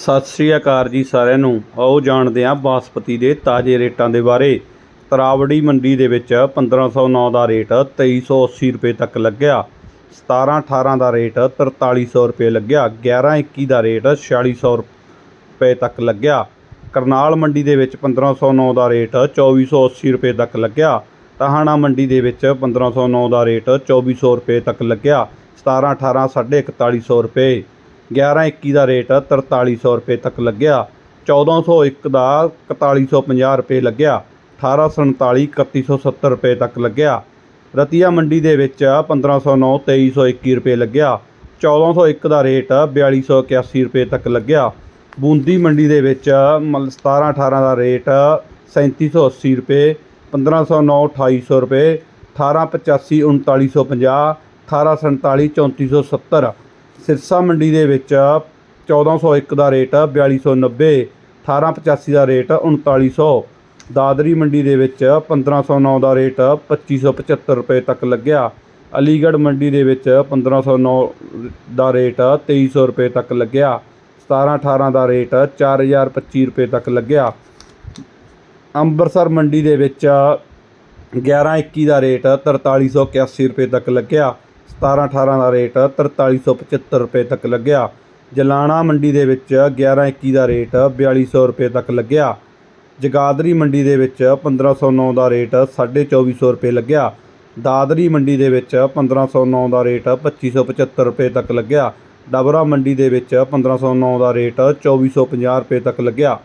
ਸਤਿ ਸ੍ਰੀ ਅਕਾਲ ਜੀ ਸਾਰਿਆਂ ਨੂੰ। ਆਓ ਜਾਣਦੇ ਹਾਂ ਬਾਸਪਤੀ ਦੇ ਤਾਜ਼ੇ ਰੇਟਾਂ ਦੇ ਬਾਰੇ। ਤਰਾਵੜੀ ਮੰਡੀ ਦੇ ਵਿੱਚ 1509 ਦਾ ਰੇਟ 2380 ਰੁਪਏ ਤੱਕ ਲੱਗਿਆ। 17 18 ਦਾ ਰੇਟ 4300 ਰੁਪਏ ਲੱਗਿਆ। 11 21 ਦਾ ਰੇਟ 4600 ਰੁਪਏ ਤੱਕ ਲੱਗਿਆ। ਕਰਨਾਲ ਮੰਡੀ ਦੇ ਵਿੱਚ 1509 ਦਾ ਰੇਟ 2480 ਰੁਪਏ ਤੱਕ ਲੱਗਿਆ। ਟਹਾਣਾ ਮੰਡੀ ਦੇ ਵਿੱਚ 1509 ਦਾ ਰੇਟ 2400 ਰੁਪਏ ਤੱਕ ਲੱਗਿਆ। 17 18 4150 ਰੁਪਏ। 11 21 ਦਾ ਰੇਟ 4300 ਰੁਪਏ ਤੱਕ ਲੱਗਿਆ। 1401 ਦਾ 4150 ਰੁਪਏ ਲੱਗਿਆ। 1847 3170 ਰੁਪਏ ਤੱਕ ਲੱਗਿਆ। ਰਤੀਆ ਮੰਡੀ ਦੇ ਵਿੱਚ 1509 2321 ਰੁਪਏ ਲੱਗਿਆ। 1401 ਦਾ ਰੇਟ 4281 ਰੁਪਏ ਤੱਕ ਲੱਗਿਆ। ਬੂੰਦੀ ਮੰਡੀ ਦੇ ਵਿੱਚ ਮਲ 17 18 ਦਾ ਰੇਟ 3780 ਰੁਪਏ 1509 2800 ਰੁਪਏ 1885 3950 1847 3470 ਸਿਰਸਾ ਮੰਡੀ ਦੇ ਵਿੱਚ 1401 ਦਾ ਰੇਟ 4290 1885 ਦਾ ਰੇਟ 3900 ਦਾਦਰੀ ਮੰਡੀ ਦੇ ਵਿੱਚ 1509 ਦਾ ਰੇਟ 2575 ਰੁਪਏ ਤੱਕ ਲੱਗਿਆ। ਅਲੀਗੜ੍ਹ ਮੰਡੀ ਦੇ ਵਿੱਚ 1509 ਦਾ ਰੇਟ 2300 ਰੁਪਏ ਤੱਕ ਲੱਗਿਆ। 17 18 ਦਾ ਰੇਟ 4025 ਰੁਪਏ ਤੱਕ ਲੱਗਿਆ। ਅੰਮ੍ਰਿਤਸਰ ਮੰਡੀ ਦੇ ਵਿੱਚ 11 21 ਦਾ ਰੇਟ 4381 ਰੁਪਏ ਤੱਕ ਲੱਗਿਆ। 17 18 ਦਾ ਰੇਟ 4375 ਰੁਪਏ ਤੱਕ ਲੱਗਿਆ। ਜਲਾਣਾ ਮੰਡੀ ਦੇ ਵਿੱਚ 11 21 ਦਾ ਰੇਟ 4200 ਰੁਪਏ ਤੱਕ ਲੱਗਿਆ। ਜਗਾਦਰੀ ਮੰਡੀ ਦੇ ਵਿੱਚ 1509 ਦਾ ਰੇਟ 2450 ਰੁਪਏ ਲੱਗਿਆ। ਦਾਦਰੀ ਮੰਡੀ ਦੇ ਵਿੱਚ 1509 ਦਾ ਰੇਟ 2575 ਰੁਪਏ ਤੱਕ ਲੱਗਿਆ। ਡਬਰਾ ਮੰਡੀ ਦੇ ਵਿੱਚ 1509 ਦਾ ਰੇਟ 2450 ਰੁਪਏ ਤੱਕ ਲੱਗਿਆ।